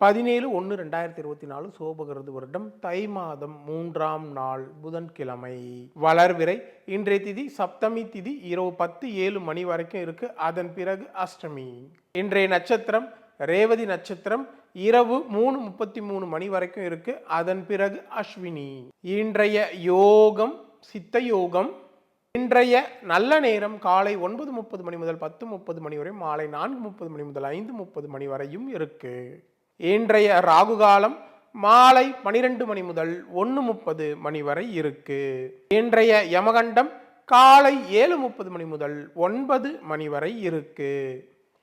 பதினேழு ஒன்று ரெண்டாயிரத்தி இருபத்தி நாலு சோபகிருது வருடம் தை மாதம் மூன்றாம் நாள் புதன்கிழமை. வளர்விரை இன்றைய திதி சப்தமி திதி இரவு பத்து ஏழு மணி வரைக்கும் இருக்கு. அதன் பிறகு அஷ்டமி. இன்றைய நட்சத்திரம் ரேவதி நட்சத்திரம் இரவு மூணு முப்பத்தி மூணு மணி வரைக்கும் இருக்கு. அதன் பிறகு அஸ்வினி. இன்றைய யோகம் சித்த யோகம் இன்றைய நல்ல நேரம் காலை ஒன்பது முப்பது மணி முதல் பத்து முப்பது மணி வரை மாலை நான்கு முப்பது மணி முதல் ஐந்து முப்பது மணி வரையும் இருக்குது இன்றைய ராகு காலம் மாலை பனிரெண்டு மணி முதல் ஒன்று முப்பது மணி வரை இருக்கு. இன்றைய யமகண்டம் காலை ஏழு முப்பது மணி முதல் ஒன்பது மணி வரை இருக்கு.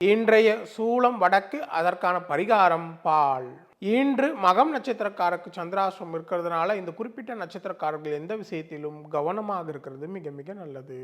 இன்றைய சூலம் வடக்கு அதற்கான பரிகாரம் பால். இன்று மகம் நட்சத்திரக்காரருக்கு சந்திராசிரம் இருக்கிறதுனால இந்த குறிப்பிட்ட நட்சத்திரக்காரர்கள் எந்த விஷயத்திலும் கவனமாக இருக்கிறது மிக மிக நல்லது.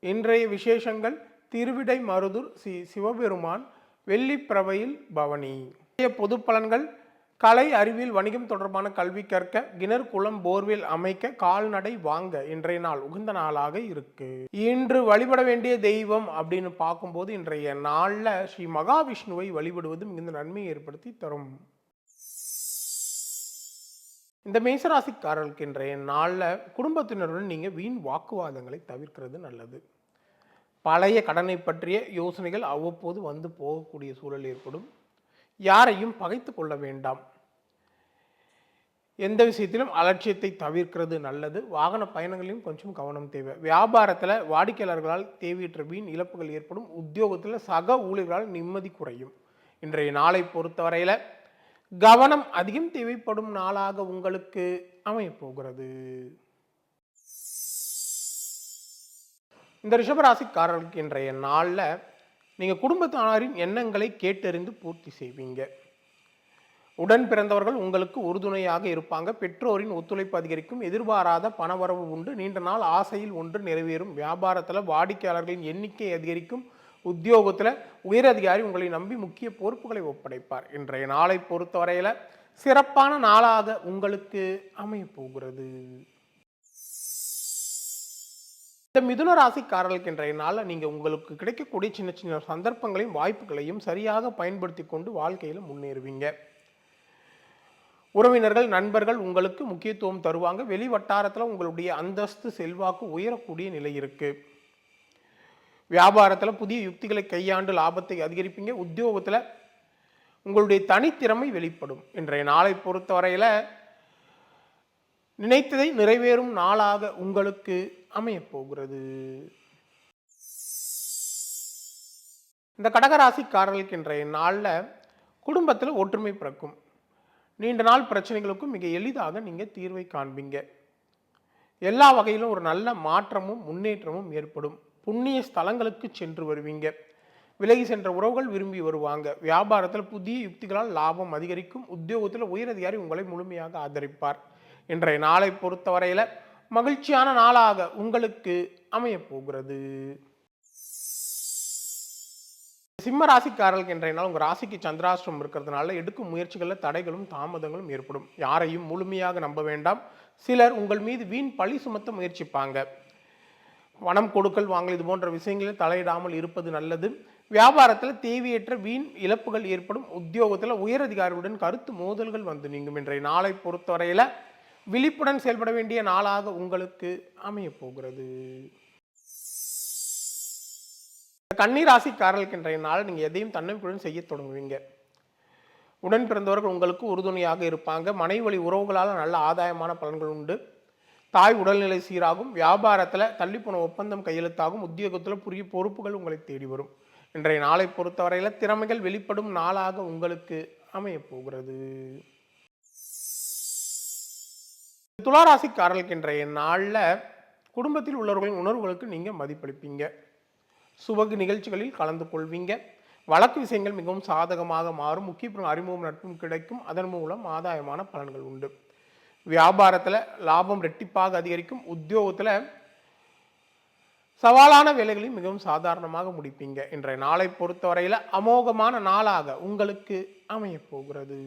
இன்றைய விசேஷங்கள் திருவிடை மருதூர் ஸ்ரீ சிவபெருமான் வெள்ளிப்பிரவையில் பவனி. பொது பலன்கள் கலை அறிவியல் வணிகம் தொடர்பான கல்வி கற்க கிணறு குளம் போர்வெல் அமைக்க கால்நடை வாங்க இன்றைய நாள் உகந்த நாளாக இருக்கு. இன்று வழிபட வேண்டிய தெய்வம் அப்படின்னு பார்க்கும்போது இன்றைய நாளில் ஸ்ரீ மகாவிஷ்ணுவை வழிபடுவது மிகுந்த நன்மையை ஏற்படுத்தி தரும். இந்த மேசராசிக்காரர்களுக்கு இன்றைய நாளில் குடும்பத்தினருடன் நீங்கள் வீண் வாக்குவாதங்களை தவிர்க்கிறது நல்லது. பழைய கடனை பற்றிய யோசனைகள் அவ்வப்போது வந்து போகக்கூடிய சூழல் ஏற்படும். யாரையும் பகைத்து கொள்ள வேண்டாம். எந்த விஷயத்திலும் அலட்சியத்தை தவிர்க்கிறது நல்லது. வாகன பயணங்களையும் கொஞ்சம் கவனம் தேவை. வியாபாரத்தில் வாடிக்கையாளர்களால் தேவையற்ற வீண் இழப்புகள் ஏற்படும். உத்தியோகத்தில் சக ஊழியர்களால் நிம்மதி குறையும். இன்றைய நாளை பொறுத்தவரையில் கவனம் அதிகம் தேவைப்படும் நாளாக உங்களுக்கு அமையப்போகிறது. இந்த ரிஷபராசிக்காரர்களுக்கு இன்றைய நாளில் நீங்கள் குடும்பத்தாரின் எண்ணங்களை கேட்டறிந்து பூர்த்தி செய்வீங்க. உடன் பிறந்தவர்கள் உங்களுக்கு உறுதுணையாக இருப்பாங்க. பெற்றோரின் ஒத்துழைப்பு அதிகரிக்கும். எதிர்பாராத பணவரவு உண்டு. நீண்ட நாள் ஆசையில் ஒன்று நிறைவேறும். வியாபாரத்தில் வாடிக்கையாளர்களின் எண்ணிக்கை அதிகரிக்கும். உத்தியோகத்தில் உயரதிகாரி உங்களை நம்பி முக்கிய பொறுப்புகளை ஒப்படைப்பார். இன்றைய நாளை பொறுத்தவரையில் சிறப்பான நாளாக உங்களுக்கு அமையப் போகிறது இந்த மிதுன ராசிக்காரர்களுக்கு இன்றைய நாளில் நீங்கள் உங்களுக்கு கிடைக்கக்கூடிய சின்ன சின்ன சந்தர்ப்பங்களையும் வாய்ப்புகளையும் சரியாக பயன்படுத்தி கொண்டு வாழ்க்கையில் முன்னேறுவீங்க. உறவினர்கள் நண்பர்கள் உங்களுக்கு முக்கியத்துவம் தருவாங்க. வெளி வட்டாரத்தில் உங்களுடைய அந்தஸ்து செல்வாக்கு உயரக்கூடிய நிலை இருக்கு. வியாபாரத்தில் புதிய யுக்திகளை கையாண்டு லாபத்தை அதிகரிப்பீங்க. உத்தியோகத்தில் உங்களுடைய தனித்திறமை வெளிப்படும். இன்றைய நாளை பொறுத்தவரையில் நினைத்ததை நிறைவேறும் நாளாக உங்களுக்கு அமையப் போகிறது இந்த கடகராசிக்காரர்களுக்கு இன்றைய நாளில் குடும்பத்தில் ஒற்றுமை பிறக்கும். நீண்ட நாள் பிரச்சனைகளுக்கும் மிக எளிதாக நீங்கள் தீர்வை காண்பீங்க. எல்லா வகையிலும் ஒரு நல்ல மாற்றமும் முன்னேற்றமும் ஏற்படும். புண்ணிய ஸ்தலங்களுக்கு சென்று வருவீங்க. விலகி சென்ற உறவுகள் விரும்பி வருவாங்க. வியாபாரத்தில் புதிய யுக்திகளால் லாபம் அதிகரிக்கும். உத்தியோகத்தில் உயரதிகாரி உங்களை முழுமையாக ஆதரிப்பார். இன்றைய நாளை பொறுத்தவரையில் மகிழ்ச்சியான நாளாக உங்களுக்கு அமையப் போகிறது சிம்ம ராசிக்காரர்களுக்கு இன்றைய நாள் உங்கள் ராசிக்கு சந்திராஷ்டிரம் இருக்கிறதுனால எடுக்கும் முயற்சிகளில் தடைகளும் தாமதங்களும் ஏற்படும். யாரையும் முழுமையாக நம்ப வேண்டாம். சிலர் உங்கள் மீது வீண் பழி சுமத்த முயற்சிப்பாங்க. பணம் கொடுக்கல் வாங்கல் இது போன்ற விஷயங்களில் தலையிடாமல் இருப்பது நல்லது. வியாபாரத்தில் தேவையற்ற வீண் இழப்புகள் ஏற்படும். உத்தியோகத்தில் உயரதிகாரிகளுடன் கருத்து மோதல்கள் வந்து நீங்கும். இன்றைய நாளை பொறுத்தவரையில் விழிப்புடன் செயல்பட வேண்டிய நாளாக உங்களுக்கு அமையப்போகிறது. போகிறது கன்னிராசிக்காரர்களுக்கு இன்றைய நாள் நீங்கள் எதையும் தன்னம்பிக்கையுடன் செய்ய தொடங்குவீங்க. உடன் பிறந்தவர்கள் உங்களுக்கு உறுதுணையாக இருப்பாங்க. மனை வழி உறவுகளால் நல்ல ஆதாயமான பலன்கள் உண்டு. தாய் உடல்நிலை சீராகும். வியாபாரத்தில் தள்ளிப்போன ஒப்பந்தம் கையெழுத்தாகும். உத்தியோகத்தில் புரிய பொறுப்புகள் உங்களை தேடி வரும். இன்றைய நாளை பொறுத்தவரையில் திறமைகள் வெளிப்படும் நாளாக உங்களுக்கு அமையப்போகிறது. துளாராசிக்காரர்களுக்கு இன்றைய நாளில் குடும்பத்தில் உள்ளவர்களின் உணர்வுகளுக்கு நீங்கள் மதிப்பளிப்பீங்க. சுபகு நிகழ்ச்சிகளில் கலந்து கொள்வீங்க. வழக்கு விஷயங்கள் மிகவும் சாதகமாக மாறும். முக்கிய அறிமுகம் நட்பும் கிடைக்கும். அதன் மூலம் ஆதாயமான பலன்கள் உண்டு. வியாபாரத்தில் லாபம் ரெட்டிப்பாக அதிகரிக்கும். உத்தியோகத்தில் சவாலான வேலைகளையும் மிகவும் சாதாரணமாக முடிப்பீங்க. இன்றைய நாளை பொறுத்தவரையில் அமோகமான நாளாக உங்களுக்கு அமையப் போகிறது.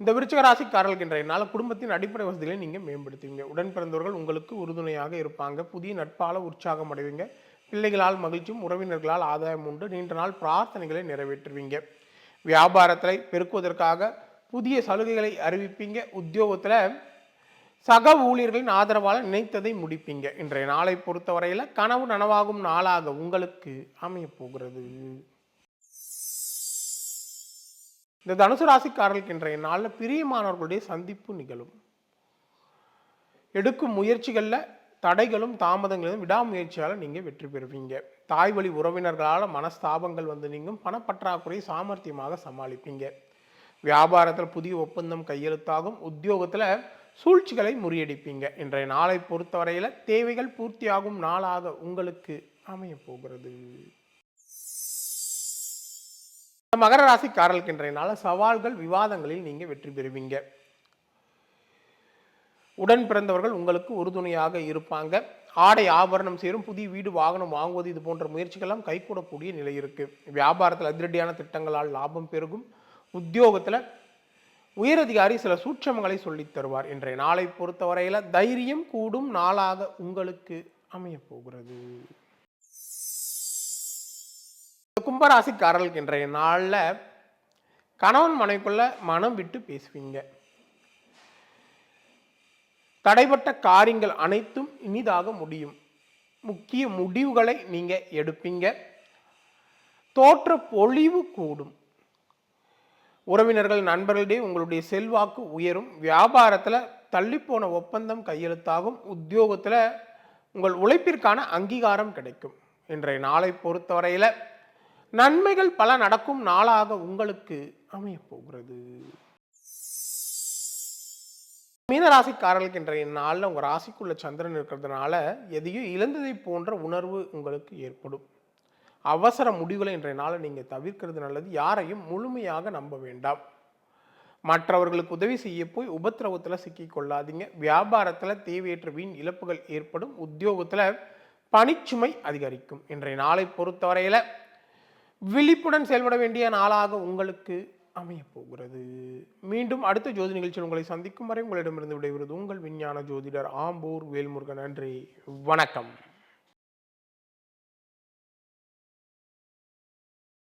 இந்த விருச்சிக ராசிக்காரர்களுக்கு இன்றைய நாள் குடும்பத்தின் அடிப்படை வசதிகளை நீங்கள் மேம்படுத்துவீங்க. உடன் பிறந்தவர்கள் உங்களுக்கு உறுதுணையாக இருப்பாங்க. புதிய நட்பால உற்சாகம் அடைவீங்க. பிள்ளைகளால் மகிழ்ச்சியும் உறவினர்களால் ஆதாயம் உண்டு. நீண்ட நாள் பிரார்த்தனைகளை நிறைவேற்றுவீங்க. வியாபாரத்தில் பெருக்குவதற்காக புதிய சலுகைகளை அறிவிப்பீங்க. உத்தியோகத்தில் சக ஊழியர்களின் ஆதரவால் நினைத்ததை முடிப்பீங்க. இன்றைய நாளை பொறுத்தவரையில் கனவு நனவாகும் நாளாக உங்களுக்கு அமையப் போகிறது. இந்த தனுசு ராசிக்காரர்களுக்கு இன்றைய நாளில் பிரியமானவர்களுடைய சந்திப்பு நிகழும். எடுக்கும் முயற்சிகளில் தடைகளும் தாமதங்களும் விடாமுயற்சியால் நீங்கள் வெற்றி பெறுவீங்க. தாய் வழி உறவினர்களால் மனஸ்தாபங்கள் வந்து நீங்கும் பணப்பற்றாக்குறை சாமர்த்தியமாக சமாளிப்பீங்க. வியாபாரத்தில் புதிய ஒப்பந்தம் கையெழுத்தாகும் உத்தியோகத்தில் சூழ்ச்சிகளை முறியடிப்பீங்க. இன்றைய நாளை பொறுத்தவரையில் தேவைகள் பூர்த்தியாகும் நாளாக உங்களுக்கு அமையப் போகிறது. மகர ராசிக்காரர்களுக்கு இன்றைய சவால்கள் விவாதங்களில் நீங்கள் வெற்றி பெறுவீங்க. உடன் பிறந்தவர்கள் உங்களுக்கு உறுதுணையாக இருப்பாங்க. ஆடை ஆபரணம் சேரும் புதிய வீடு வாகனம் வாங்குவது இது போன்ற முயற்சிகள்லாம் கைகூடக்கூடிய நிலை இருக்கு. வியாபாரத்தில் அதிரடியான திட்டங்களால் லாபம் பெருகும். உத்தியோகத்தில் உயரதிகாரி சில சூட்சமங்களை சொல்லித் தருவார். இன்றைய நாளை பொறுத்தவரையில் தைரியம் கூடும் நாளாக உங்களுக்கு அமையப் போகிறது. கும்பராசிக்காரர்களுக்கு இன்றைய நாளில் கணவன் மனைக்குள்ள மனம் விட்டு பேசுவீங்க. தடைப்பட்ட காரியங்கள் அனைத்தும் இனிதாக முடியும். முக்கிய முடிவுகளை நீங்கள் எடுப்பீங்க. தோற்ற பொழிவு கூடும். உறவினர்கள் நண்பர்களிடையே உங்களுடைய செல்வாக்கு உயரும். வியாபாரத்தில் தள்ளிப்போன ஒப்பந்தம் கையெழுத்தாகும். உத்தியோகத்தில் உங்கள் உழைப்பிற்கான அங்கீகாரம் கிடைக்கும். இன்றைய நாளை பொறுத்தவரையில் நன்மைகள் பல நடக்கும் நாளாக உங்களுக்கு அமையப்போகிறது. மீனராசிக்காரர்களுக்கு இன்றைய நாளில் உங்கள் ராசிக்குள்ள சந்திரன் இருக்கிறதுனால எதையோ இழந்ததை போன்ற உணர்வு உங்களுக்கு ஏற்படும். அவசர முடிவுகளை இன்றைய நாளை நீங்கள் தவிர்க்கிறது நல்லது. யாரையும் முழுமையாக நம்ப வேண்டாம். மற்றவர்களுக்கு உதவி செய்ய போய் உபத்திரவத்தில் சிக்கிக்கொள்ளாதீங்க வியாபாரத்தில் தேவையற்ற வீண் இழப்புகள் ஏற்படும். உத்தியோகத்தில் பணிச்சுமை அதிகரிக்கும். இன்றைய நாளை பொறுத்தவரையில் விழிப்புடன் செயல்பட வேண்டிய நாளாக உங்களுக்கு அமையப் போகிறது மீண்டும் அடுத்த ஜோதி நிகழ்ச்சியில் உங்களை சந்திக்கும் வரை உங்களிடமிருந்து விடைபெறுவது உங்கள் விஞ்ஞான ஜோதிடர் ஆம்பூர் வேல்முருகன். நன்றி. வணக்கம்.